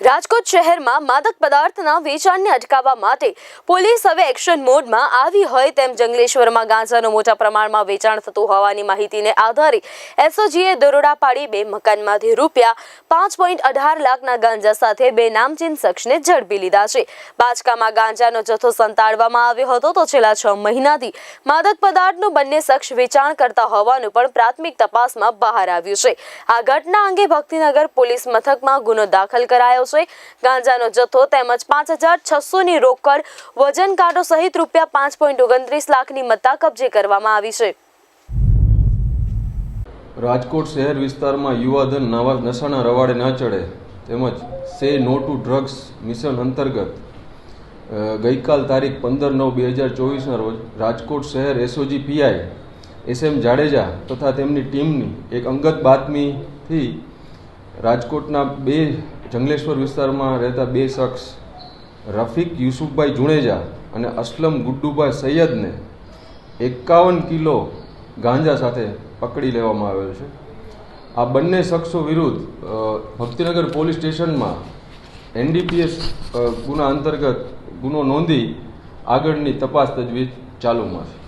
રાજકોટ શહેરમાં માદક પદાર્થના વેચાણને અટકાવવા માટે પોલીસ હવે એક્શન મોડમાં આવી હોય તેમ જંગલેશ્વરમાં ગાંજાનું મોટા પ્રમાણમાં વેચાણ થતું હોવાની માહિતીને આધારે એસઓજીએ દરોડા પાડી બે મકાનમાંથી રૂપિયા પાંચ પોઈન્ટ અઢાર લાખના ગાંજા સાથે બે નામચીન શખ્સને ઝડપી લીધા છે. બાચકામાં ગાંજાનો જથ્થો સંતાડવામાં આવ્યો હતો તો છેલ્લા છ મહિનાથી માદક પદાર્થનું બંને શખ્સ વેચાણ કરતા હોવાનું પણ પ્રાથમિક તપાસમાં બહાર આવ્યું છે. આ ઘટના અંગે ભક્તિનગર પોલીસ મથકમાં ગુનો દાખલ કરાયો છે ગાંજાનો જથ્થો તેમજ પાંચ હજાર છસોની રોકડ વજન કાંટો સહિત રૂપિયા પાંચ પોઈન્ટ ઓગણત્રીસ લાખની મત્તા કબજે કરવામાં આવી છે. રાજકોટ શહેર વિસ્તારમાં યુવાધન નવા નશાના રવાડે ન ચડે તેમજ સે નો ટુ ડ્રગ્સ મિશન અંતર્ગત ગઈકાલ તારીખ પંદર નવ બે હજાર ચોવીસના રોજ રાજકોટ શહેર SOG PI S M Jadeja તથા તેમની ટીમની એક અંગત બાતમીથી રાજકોટના બે જંગલેશ્વર વિસ્તારમાં રહેતા બે શખ્સ, રફીક યુસુફભાઈ જુણેજા અને અસલમ ગુડ્ડુભાઈ સૈયદને એકાવન કિલો ગાંજા સાથે પકડી લેવામાં આવેલ છે. આ બંને શખ્સો વિરુદ્ધ ભક્તિનગર પોલીસ સ્ટેશનમાં એનડીપીએસ ગુના અંતર્ગત ગુનો નોંધી આગળની તપાસ તજવીજ ચાલુમાં છે.